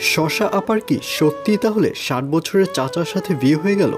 শশা আপার কি সত্যি তাহলে ষাট বছরের চাচার সাথে বিয়ে হয়ে গেল?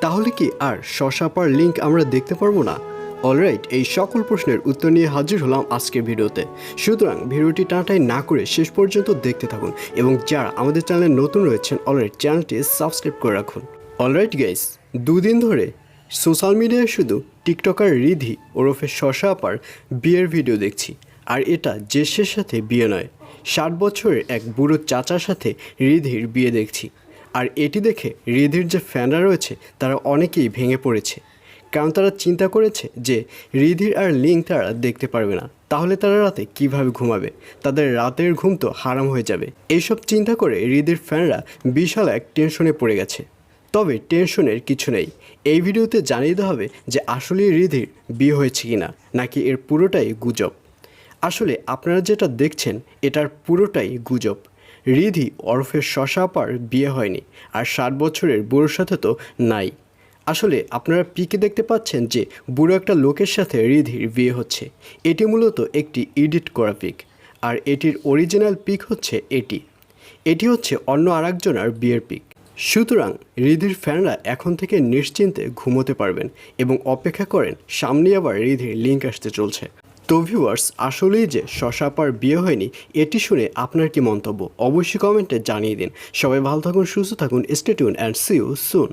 তাহলে কি আর শশা আপার লিঙ্ক আমরা দেখতে পারব না? অলরাইট এই সকল প্রশ্নের উত্তর নিয়ে হাজির হলাম আজকের ভিডিওতে। সুতরাং ভিডিওটি টাটাই না করে শেষ পর্যন্ত দেখতে থাকুন এবং যারা আমাদের চ্যানেলে নতুন রয়েছেন অলরাইট চ্যানেলটি সাবস্ক্রাইব করে রাখুন। অলরাইট গাইস দুদিন ধরে সোশ্যাল মিডিয়ায় শুধু টিকটকার রিধি ওরফে শশা আপার বিয়ের ভিডিও দেখছি। আর এটা জেসের সাথে বিয়ে নয়। ষাট বছরের এক বুড়ো চাচার সাথে রিধির বিয়ে দেখছি। আর এটি দেখে রিধির যে ফ্যানরা রয়েছে, তারা অনেকেই ভেঙে পড়েছে। কারণ তারা চিন্তা করেছে যে, রিধির আর লিঙ্ক তারা দেখতে পারবে না। তাহলে তারা রাতে কীভাবে ঘুমাবে? তাদের রাতের ঘুম তো হারাম হয়ে যাবে। এইসব চিন্তা করে রিধির ফ্যানরা বিশাল এক টেনশনে পড়ে গেছে। তবে টেনশনের কিছু নেই। এই ভিডিওতে জানিয়ে দেওয়া হবে যে, আসলেই রিধির বিয়ে হয়েছে কিনা, নাকি এর পুরোটাই গুজব। আসলে আপনারা যেটা দেখছেন, এটার পুরোটাই গুজব। রিধি ওরফে শশা আপার বিয়ে হয়নি আর ষাট বছরের বুড়োর সাথে তো নাই। আসলে আপনারা পিকে দেখতে পাচ্ছেন যে বুড়ো একটা লোকের সাথে রিধির বিয়ে হচ্ছে। এটি মূলত একটি এডিট করা পিক আর এটির অরিজিনাল পিক হচ্ছে এটি। এটি হচ্ছে অন্য আরেকজনের বিয়ের পিক। সুতরাং রিধির ফ্যানরা এখন থেকে নিশ্চিন্তে ঘুমোতে পারবেন এবং অপেক্ষা করেন সামনে আবার রিধির লিঙ্ক আসতে চলছে। তো ভিউয়ার্স আসলেই যে শশাপার বিয়ে হয়নি, এটি শুনে আপনার কি মন্তব্য? অবশ্যই কমেন্টে জানিয়ে দিন। সবাই ভালো থাকুন, সুস্থ থাকুন stay tuned and see you soon